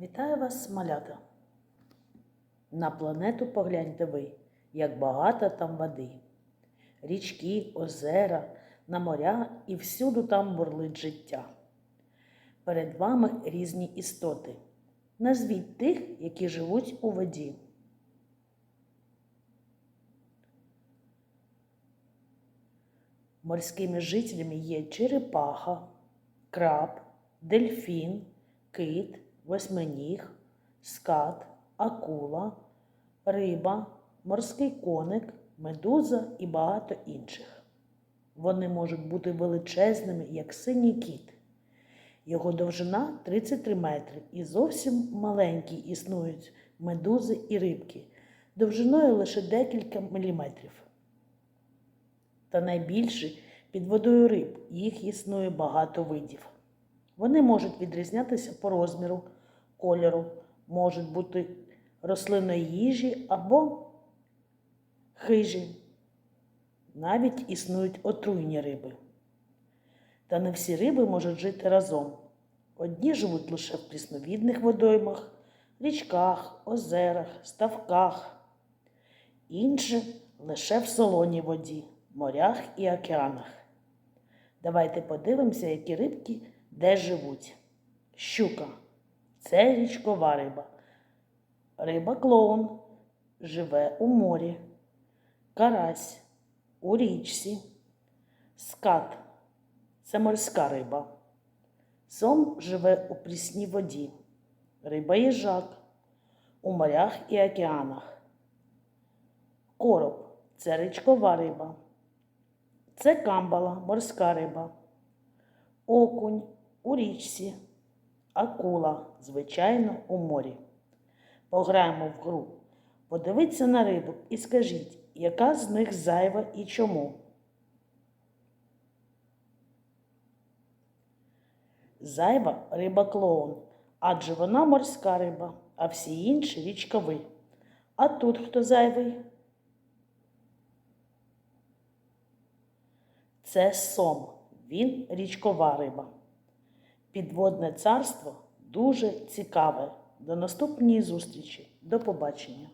Вітаю вас, малята. На планету погляньте ви, як багато там води. Річки, озера, на моря і всюди там бурлить життя. Перед вами різні істоти. Назвіть тих, які живуть у воді. Морськими жителями є черепаха, краб, дельфін, кит, восьминіг, скат, акула, риба, морський коник, медуза і багато інших. Вони можуть бути величезними, як синій кіт. Його довжина 33 метри і зовсім маленькі існують медузи і рибки, довжиною лише декілька міліметрів. Та найбільші під водою риб, їх існує багато видів. Вони можуть відрізнятися по розміру, кольору, можуть бути рослинної їжі або хижі. Навіть існують отруйні риби. Та не всі риби можуть жити разом. Одні живуть лише в прісновідних водоймах, річках, озерах, ставках, інші лише в солоній воді, морях і океанах. Давайте подивимося, які рибки де живуть. Щука це річкова риба. Риба клоун живе у морі. Карась у річці. Скат це морська риба. Сом живе у прісній воді. Риба їжак у морях і океанах. Короб це річкова риба. Це камбала, морська риба. Окунь у річці. Акула, звичайно, у морі. Пограємо в гру. Подивіться на рибу і скажіть, яка з них зайва і чому. Зайва риба клоун, адже вона морська риба, а всі інші річкові. А тут хто зайвий? Це сом, він річкова риба. Підводне царство дуже цікаве. До наступної зустрічі. До побачення.